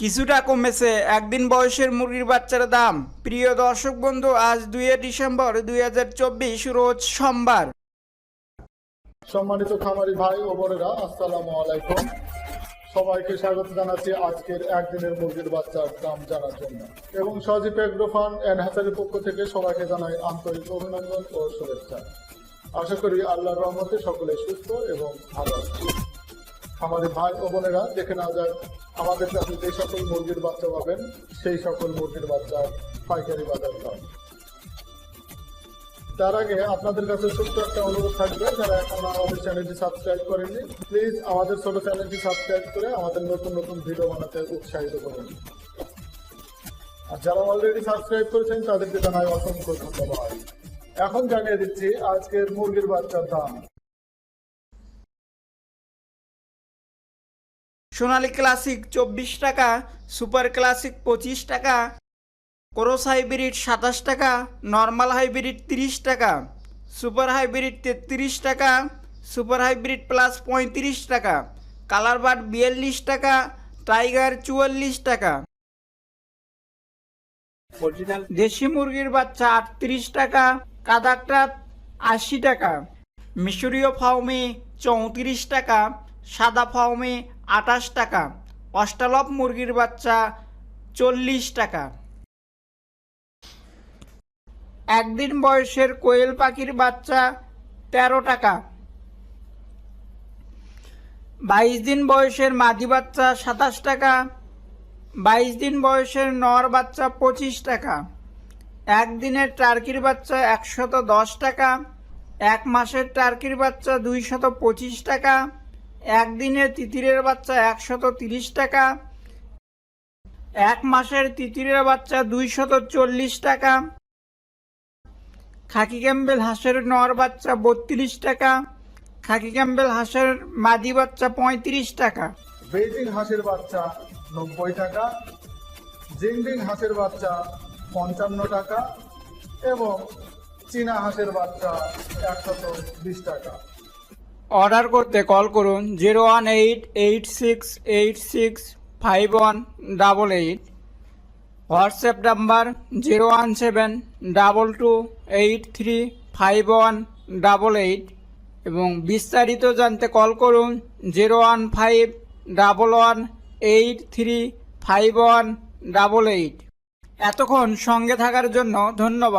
কিছুটা কমেছে। একদিন বয়সের মুরগির বাচ্চার দাম। প্রিয় দর্শক বন্ধু, আজ দুই ডিসেম্বর দুই রোজ সোমবার। সম্মানিত খামারি ভাই ও বোনেরা, আসসালামু আলাইকুম। সবাইকে স্বাগত জানাচ্ছি আজকের একদিনের মুরগির বাচ্চার দাম জানার জন্য। এবং সজীব এগ্রোফান অ্যান্ড হ্যাচারির পক্ষ থেকে সবাইকে জানাই আন্তরিক অভিনন্দন ও শুভেচ্ছা। আশা করি আল্লাহর রহমতে সকলে সুস্থ এবং ভালো আছে খামারি ভাই ও বোনেরা দেখে নেওয়া যাক আমাদের কাছে যে সকল মুরগির বাচ্চা পাবেন, সেই সকল মুরগির বাচ্চা পাইকারি বাজার দাম তার আগে আপনাদের কাছে ছোট্ট একটা অনুরোধ থাকবে, যারা এখন আমাদের চ্যানেলটি সাবস্ক্রাইব করেননি প্লিজ আমাদের ছোট চ্যানেলটি সাবস্ক্রাইব করে আমাদের নতুন নতুন ভিডিও বানাতে উৎসাহিত করুন। আর যারা অলরেডি সাবস্ক্রাইব করেছেন, তাদেরকে জানাই অসংখ্য ধন্যবাদ। এখন জানিয়ে দিচ্ছি, আজকের মুরগির বাচ্চার দাম। সোনালী ক্লাসিক চব্বিশ টাকা সুপার ক্লাসিক পঁচিশ টাকা ক্রোস হাইব্রিড সাতাশ টাকা নর্মাল হাইব্রিড তিরিশ টাকা সুপার হাইব্রিড তেত্রিশ টাকা সুপার হাইব্রিড প্লাস পঁয়ত্রিশ টাকা কালার বাট বিয়াল্লিশ টাকা টাইগার চুয়াল্লিশ টাকা। দেশি মুরগির বাচ্চা আটত্রিশ টাকা কাদাকটা আশি টাকা মিশরীয় ফাউমি চৌত্রিশ টাকা সাদা ফাউমি আটাশ টাকা। অষ্টালপ মুরগির বাচ্চা চল্লিশ টাকা। একদিন বয়সের কোয়েল পাখির বাচ্চা তেরো টাকা। বাইশ দিন বয়সের মাদি বাচ্চা সাতাশ টাকা। বাইশ দিন বয়সের নর বাচ্চা পঁচিশ টাকা। একদিনের টার্কির বাচ্চা একশত দশ টাকা। এক মাসের টার্কির বাচ্চা দুইশত পঁচিশ টাকা। একদিনের তিতিরের বাচ্চা একশত তিরিশ টাকা, এক মাসের তিতিরের বাচ্চা দুইশত চল্লিশ টাকা, খাকি ক্যাম্বেল হাঁসের নর বাচ্চা বত্রিশ টাকা, খাকি ক্যাম্বেল হাঁসের মাদি বাচ্চা পঁয়ত্রিশ টাকা। বেইজিং হাঁসের বাচ্চা নব্বই টাকা জিংডিং হাঁসের বাচ্চা পঞ্চান্ন টাকা এবং চীনা হাঁসের বাচ্চা একশত বিশ টাকা। অর্ডার করতে কল করুন zero one eight eight six eight six five one double eight. WhatsApp number zero one seven double two eight three five one double eight এবং বিস্তারিত জানতে কল করুন zero one five double one eight three five one double eight. এতক্ষণ সঙ্গে থাকার জন্য ধন্যবাদ।